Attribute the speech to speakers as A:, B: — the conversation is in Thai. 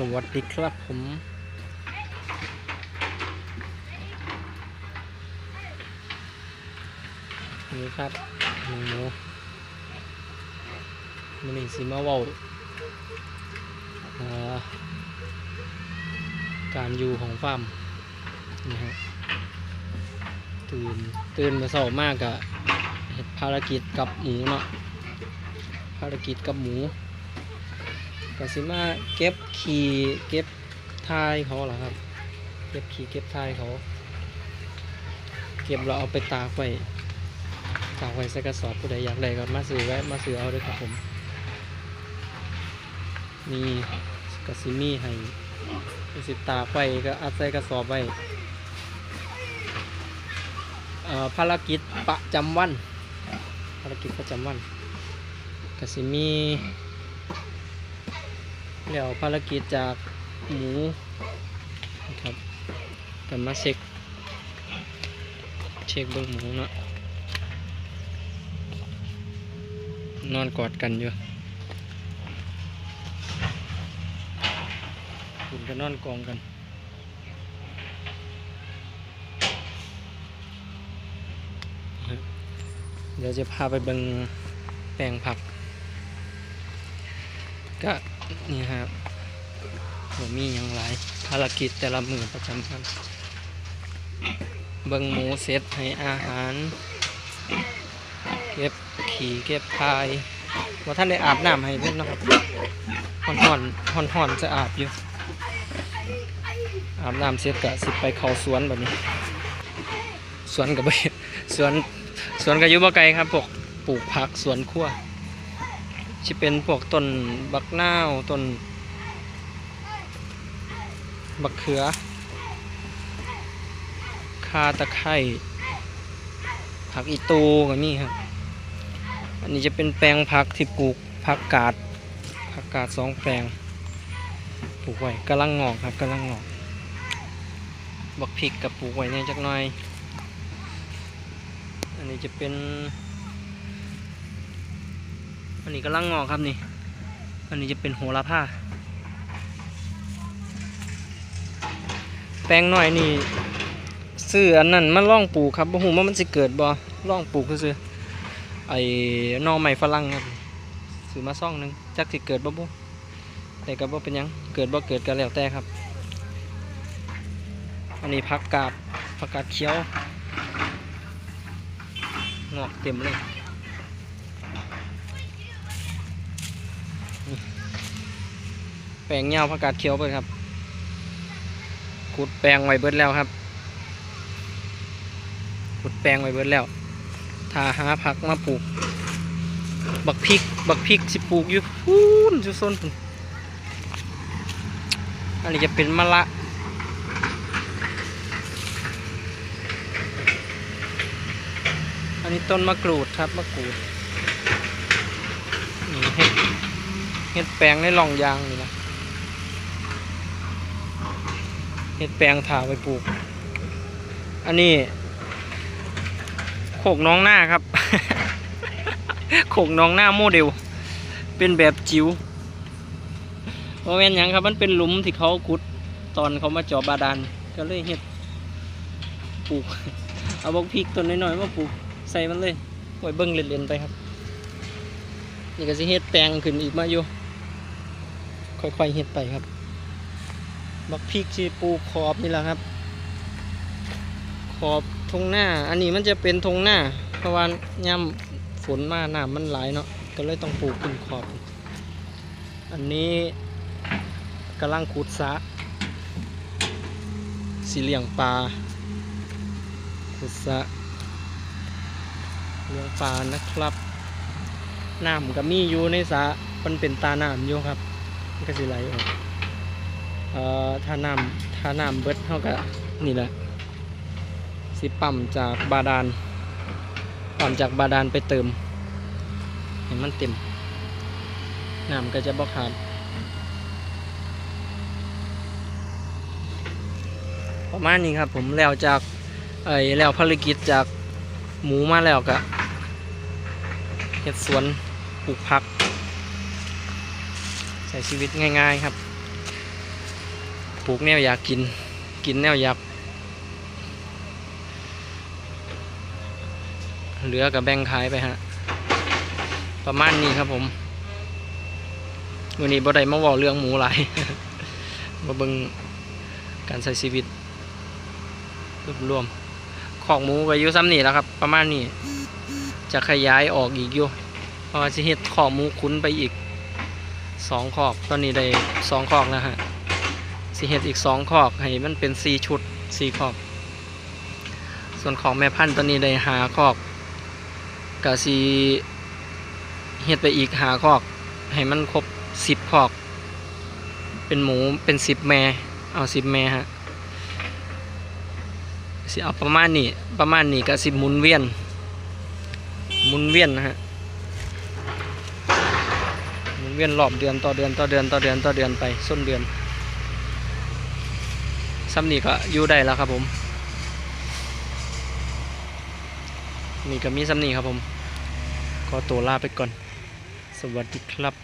A: สวัสดีครับผม นี่ครับหมูหมูมันนี่สิมาว้าการอยู่ของฟาร์มนะฮะตื่นตื่นมาเช้ามากอะเฮ็ดภารกิจกับหมูเนาะภารกิจกับหมู ก็สิมาเก็บขี่เก็บทายเขาเหรอครับ เก็บขี่เก็บทายเขา เก็บเราเอาไปตากไว้ตากไว้ใส่กระสอบผู้ใดอยากได้ก็มาซื้อไว้มาซื้อเอาด้วยครับผมมีกระสิมีให้สิตากไว้ก็อัดใส่กระสอบไว้เอ่อภารกิจประจำวัน ภารกิจประจำวันกสิมี แล้วภารกิจจากหมูนะครับกันมาเช็คเช็คเบิ้งหมูเนาะนอนกอดกันอยู่คุณก็นอนกองกันเดี๋ยวจะพาไปเบิ่งแปลงผัก ก็ นี่ครับผมมีอย่างไรภารกิจแต่ละมือประจำวันเบิ่งหมูเสร็จให้อาหาร เก็บขี่เก็บพายว่าท่านได้อาบน้ำให้เพื่อนนะครับห่อนห่อนห่อนห่อนจะอาบอยู่ อาบน้ำเสร็จก็สิไปเขาสวนแบบนี้ สวนกับสวนสวนกับยุบไกลครับพวกปลูกผักสวนครัว จะเป็นพวกต้นบักนาวต้นบักเขือ คาตะไคร้ผักอีตูก็มีครับ อันนี้จะเป็นแปลงผักที่ปลูกผักกาดผักกาดสองแปลง ปลูกไว้กำลังงอกครับกำลังงอก บักพริกกับปลูกไว้เนี่ยจักหน่อย อันนี้จะเป็น อันนี้กำลังงอกครับนี่ อันนี้จะเป็นโหระพาแปลงหน่อยนี่ซื้ออันนั้นมันล่องปลูกครับบ่ฮู้ว่ามันสิเกิดบ่ล่องปลูกซื่อไอ้น่อไม้ฝรั่งครับซื้อมาซ่องนึงจักสิเกิดบ่บ่แต่ก็บ่เป็นยังเกิดบ่เกิดก็แล้วแต่ครับ อันนี้ผักกาดผักกาดเขียวงอกเต็มเลย แป ลงเงาผักกาดเขียวเบิดครับขุดแปลงไว้เบิดแล้วครับขุดแปลงไว้เบิดแล้วถ้าหาผักมาปลูก บักพริก บักพริกสิปลูกอยู่พูนอยู่โซนพุ่นอันนี้จะเป็นมะละอันนี้ต้นมะกรูดครับมะกรูดนี่เห็ดเห็ดแปลงในร่องยางนี่นะ เห็ดแปลงถาไปปลูก อันนี้โขกน้องหน้าครับ โขกน้องหน้าโมเดล เป็นแบบจิ๋วเพราะแม่นหยังครับ มันเป็นหลุมที่เขาขุดตอนเขามาเจาะบาดาลก็เลยเห็ดปลูก เอาบกพริกต้นน้อยๆมาปลูกใส่มันเลยไว้เบิ้งเล่นๆไปครับ นี่ก็สิเฮ็ดแปลงขึ้นอีกมาอยู่ ค่อยๆเฮ็ดไปครับ บักพริกชีปลูกขอบนี่แหละครับ ขอบทงหน้า อันนี้มันจะเป็นทงหน้า เพราะว่าย่ำฝนมาหน้ำมันไหลเนาะก็เลยต้องปลูกขึ้นขอบ อันนี้กำลังขุดสะสีเหลี้ยงปลาขุดสะเลี้ยงปลานะครับน้ำก็มีอยู่ในสะมันเป็นตาน้ำอยู่ครับ มันก็สิไหลออก เอ่อถ้าน้ำถ้าน้ำเบิดเท่ากับนี่แหละสิปั๊มจากบาดาลปั๊มจากบาดาลไปเติมให้มันเต็มน้ำก็จะบ่ขาดประมาณนี้ครับผมแล้วจากเอ้แล้วภารกิจจากหมูมาแล้วก็เฮ็ดสวนปลูกผัก ใช้ชีวิตง่าย ๆ ครับ ปลูกแนวอยากกิน กินแนวอยากเหลือกับแบ่งขายไปฮะ ประมาณนี้ครับผมวันนี้บ่ได้มาเว่าเรื่องหมูหลายมาเบิ่งการใช้ชีวิตรวบรวม ของหมูไปอยู่ซ้ำนี่แล้วครับ ประมาณนี้ จะขยายออกอีกอยู่เพราะว่าจะเฮ็ดของหมูคุ้นไปอีกสองขอกตอนนี้ได้สองขอกแล้วฮะ สิเฮ็ดอีกสองขอกให้มันเป็นสี่ชุดสี่ขอก ส่วนของแม่พันธุ์ตอนนี้ได้หาขอกกะสีเฮ็ดไปอีกหาขอก ให้มันครบสิบขอก เป็นหมูเป็นสิบแม่เอาสิบแม่ฮะสิเอาประมาณนี้ประมาณนี้ก็สิหมุนเวียนหมุนเวียนนะฮะหมุนเวียนรอบเดือนต่อเดือนต่อเดือนต่อเดือนต่อเดือนไปส้นเดือน ซ้ำนี่ก็อยู่ได้แล้วครับผม นี่ก็มีซ้ำนี่ครับผม ก็ตัวลาไปก่อน สวัสดีครับ